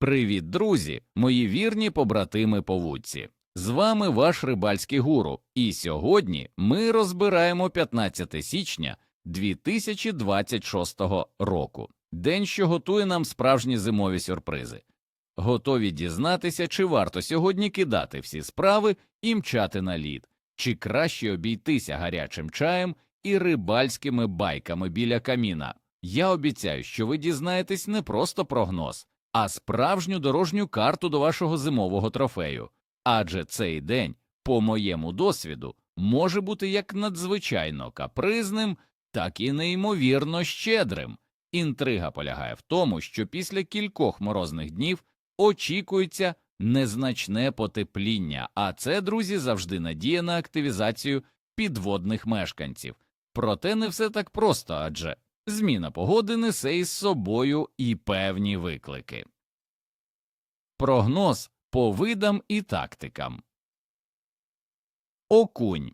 Привіт, друзі, мої вірні побратими по вудці. З вами ваш рибальський гуру, і сьогодні ми розбираємо 15 січня 2026 року, день, що готує нам справжні зимові сюрпризи. Готові дізнатися, чи варто сьогодні кидати всі справи і мчати на лід, чи краще обійтися гарячим чаєм і рибальськими байками біля каміна. Я обіцяю, що ви дізнаєтесь не просто прогноз, а справжню дорожню карту до вашого зимового трофею. Адже цей день, по моєму досвіду, може бути як надзвичайно капризним, так і неймовірно щедрим. Інтрига полягає в тому, що після кількох морозних днів очікується незначне потепління, а це, друзі, завжди надія на активізацію підводних мешканців. Проте не все так просто, адже зміна погоди несе із собою і певні виклики. Прогноз по видам і тактикам. Окунь.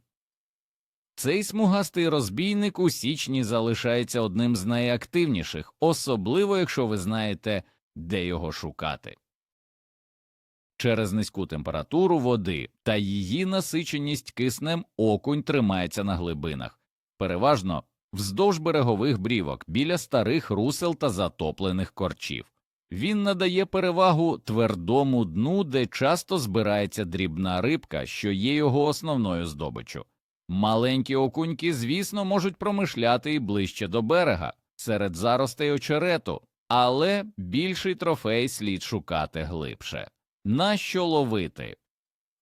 Цей смугастий розбійник у січні залишається одним з найактивніших, особливо якщо ви знаєте, де його шукати. Через низьку температуру води та її насиченість киснем окунь тримається на глибинах, переважно вздовж берегових брівок біля старих русел та затоплених корчів. Він надає перевагу твердому дну, де часто збирається дрібна рибка, що є його основною здобиччю. Маленькі окуньки, звісно, можуть промишляти і ближче до берега, серед заростей очерету, але більший трофей слід шукати глибше. На що ловити?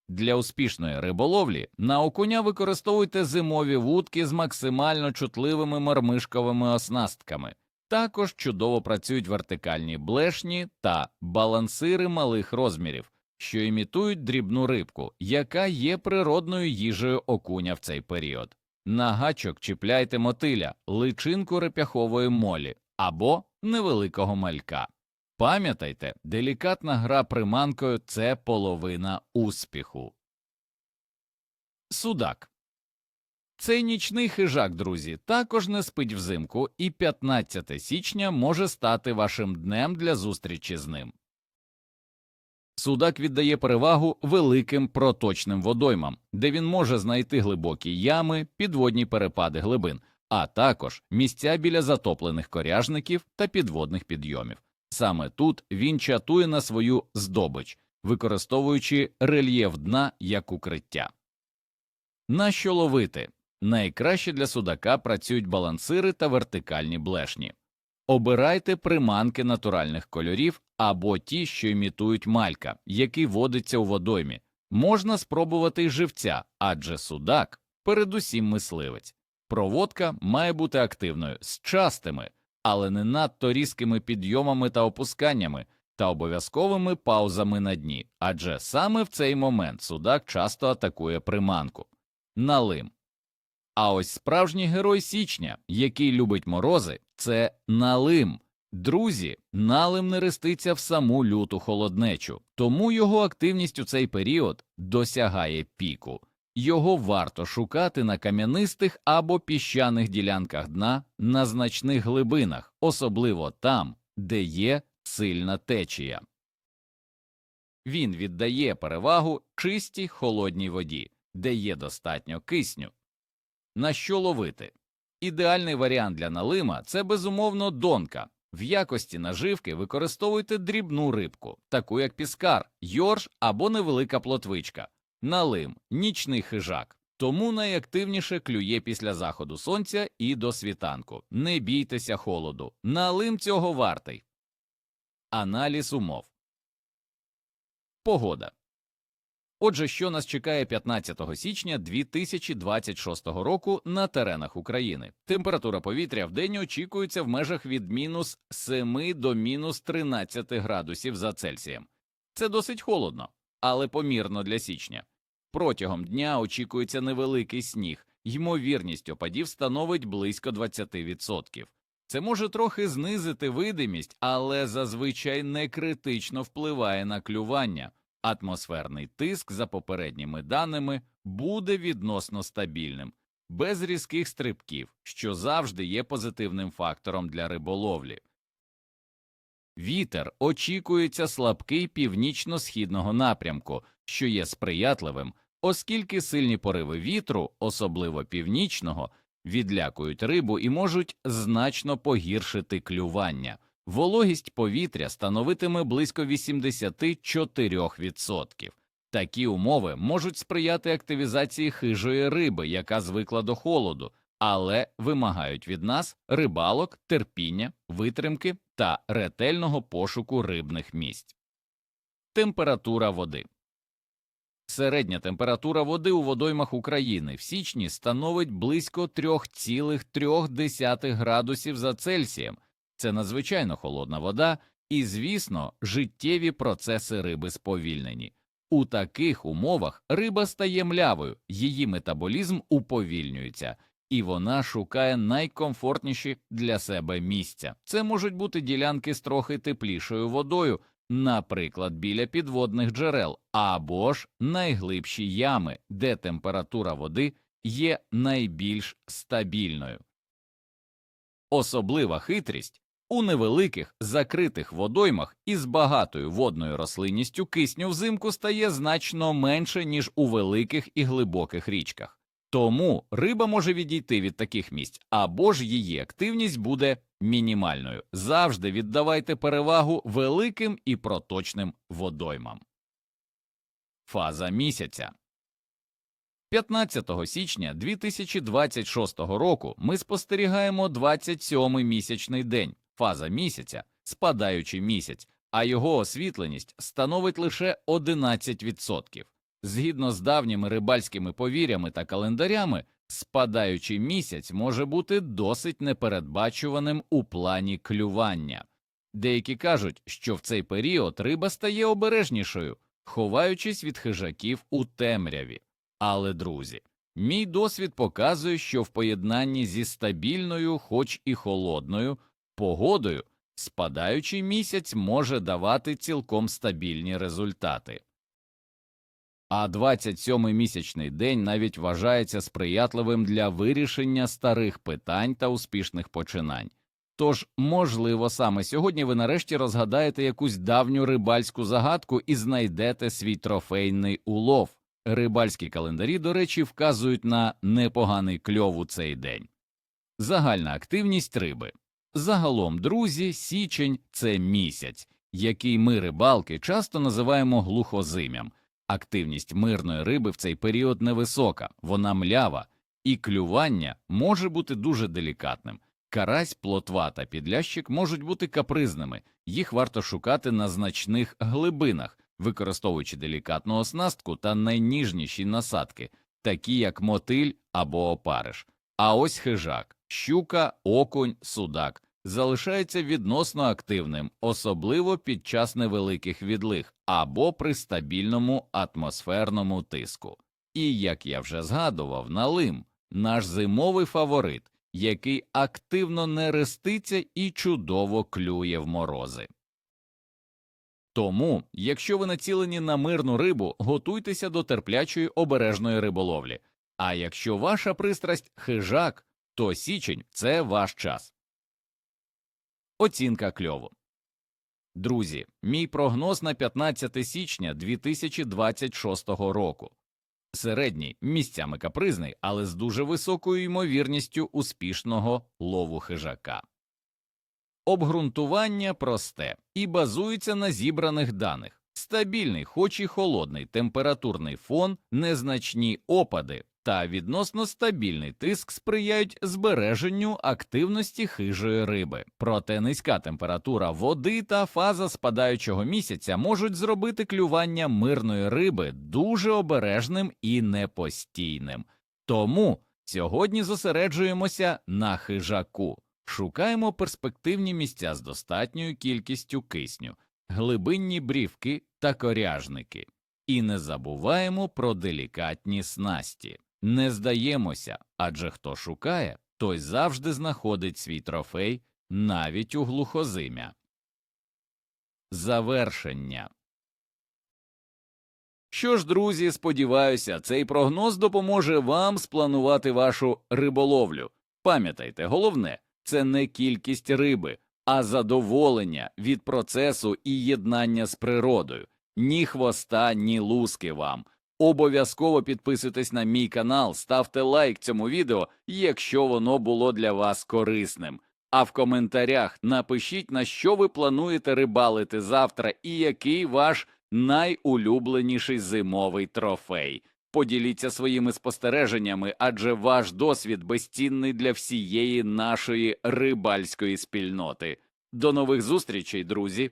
Для успішної риболовлі на окуня використовуйте зимові вудки з максимально чутливими мармишковими оснастками. Також чудово працюють вертикальні блешні та балансири малих розмірів, що імітують дрібну рибку, яка є природною їжею окуня в цей період. На гачок чіпляйте мотиля, личинку реп'яхової молі або невеликого малька. Пам'ятайте, делікатна гра приманкою це половина успіху. Судак цей нічний хижак, друзі, також не спить взимку, і 15 січня може стати вашим днем для зустрічі з ним. Судак віддає перевагу великим проточним водоймам, де він може знайти глибокі ями, підводні перепади глибин, а також місця біля затоплених коряжників та підводних підйомів. Саме тут він чатує на свою здобич, використовуючи рельєф дна як укриття. На що ловити? Найкраще для судака працюють балансири та вертикальні блешні. Обирайте приманки натуральних кольорів або ті, що імітують малька, який водиться у водоймі. Можна спробувати й живця, адже судак передусім мисливець. Проводка має бути активною, з частими, але не надто різкими підйомами та опусканнями та обов'язковими паузами на дні, адже саме в цей момент судак часто атакує приманку. Налим. А ось справжній герой січня, який любить морози, це налим. Друзі, налим не реститься в саму люту холоднечу, тому його активність у цей період досягає піку. Його варто шукати на кам'янистих або піщаних ділянках дна на значних глибинах, особливо там, де є сильна течія. Він віддає перевагу чистій холодній воді, де є достатньо кисню. На що ловити? Ідеальний варіант для налима це безумовно донка. В якості наживки використовуйте дрібну рибку, таку як піскар, йорш або невелика плотвичка. Налим нічний хижак, тому найактивніше клює після заходу сонця і до світанку. Не бійтеся холоду. Налим цього вартий. Аналіз умов. Погода. Отже, що нас чекає 15 січня 2026 року на теренах України? Температура повітря в день очікується в межах від мінус 7 до мінус 13 градусів за Цельсієм. Це досить холодно, але помірно для січня. Протягом дня очікується невеликий сніг, ймовірність опадів становить близько 20%. Це може трохи знизити видимість, але зазвичай не критично впливає на клювання. Атмосферний тиск, за попередніми даними, буде відносно стабільним, без різких стрибків, що завжди є позитивним фактором для риболовлі. Вітер очікується слабкий північно-східного напрямку, що є сприятливим, оскільки сильні пориви вітру, особливо північного, відлякують рибу і можуть значно погіршити клювання. Вологість повітря становитиме близько 84%. Такі умови можуть сприяти активізації хижої риби, яка звикла до холоду, але вимагають від нас рибалок, терпіння, витримки та ретельного пошуку рибних місць. Температура води Середня температура води у водоймах України в січні становить близько 3,3 градусів за Цельсієм. Це надзвичайно холодна вода, і, звісно, життєві процеси риби сповільнені. У таких умовах риба стає млявою, її метаболізм уповільнюється, і вона шукає найкомфортніші для себе місця. Це можуть бути ділянки з трохи теплішою водою, наприклад, біля підводних джерел, або ж найглибші ями, де температура води є найбільш стабільною. Особлива хитрість у невеликих закритих водоймах із багатою водною рослинністю кисню взимку стає значно менше, ніж у великих і глибоких річках. Тому риба може відійти від таких місць, або ж її активність буде мінімальною. Завжди віддавайте перевагу великим і проточним водоймам. Фаза місяця 15 січня 2026 року ми спостерігаємо 27-й місячний день, фаза місяця, спадаючий місяць, а його освітленість становить лише 11%. Згідно з давніми рибальськими повір'ями та календарями, спадаючий місяць може бути досить непередбачуваним у плані клювання. Деякі кажуть, що в цей період риба стає обережнішою, ховаючись від хижаків у темряві. Але, друзі, мій досвід показує, що в поєднанні зі стабільною, хоч і холодною, погодою спадаючий місяць може давати цілком стабільні результати. А 27-й місячний день навіть вважається сприятливим для вирішення старих питань та успішних починань. Тож, можливо, саме сьогодні ви нарешті розгадаєте якусь давню рибальську загадку і знайдете свій трофейний улов. Рибальські календарі, до речі, вказують на непоганий кльов у цей день. Загальна активність риби. Загалом, друзі, січень це місяць, який ми рибалки часто називаємо глухозим'ям. Активність мирної риби в цей період невисока, вона млява, і клювання може бути дуже делікатним. Карась, плотва та підлящик можуть бути капризними, їх варто шукати на значних глибинах, використовуючи делікатну оснастку та найніжніші насадки, такі як мотиль або опариш. А ось хижак, щука, окунь, судак залишається відносно активним, особливо під час невеликих відлиг або при стабільному атмосферному тиску. І, як я вже згадував, налим наш зимовий фаворит, який активно нереститься і чудово клює в морози. Тому, якщо ви націлені на мирну рибу, готуйтеся до терплячої обережної риболовлі. А якщо ваша пристрасть хижак, то січень це ваш час. Оцінка кльову. Друзі, мій прогноз на 15 січня 2026 року. Середній місцями капризний, але з дуже високою ймовірністю успішного лову хижака. Обґрунтування просте і базується на зібраних даних. Стабільний, хоч і холодний температурний фон, незначні опади та відносно стабільний тиск сприяють збереженню активності хижої риби. Проте низька температура води та фаза спадаючого місяця можуть зробити клювання мирної риби дуже обережним і непостійним. Тому сьогодні зосереджуємося на хижаку. Шукаємо перспективні місця з достатньою кількістю кисню, глибинні брівки та коряжники, і не забуваємо про делікатні снасті. Не здаємося, адже хто шукає, той завжди знаходить свій трофей навіть у глухозим'я. Завершення. Що ж, друзі, сподіваюся, цей прогноз допоможе вам спланувати вашу риболовлю. Пам'ятайте, головне це не кількість риби, а задоволення від процесу і єднання з природою. Ні хвоста, ні луски вам. Обов'язково підписуйтесь на мій канал, ставте лайк цьому відео, якщо воно було для вас корисним. А в коментарях напишіть, на що ви плануєте рибалити завтра і який ваш найулюбленіший зимовий трофей. Поділіться своїми спостереженнями, адже ваш досвід безцінний для всієї нашої рибальської спільноти. До нових зустрічей, друзі!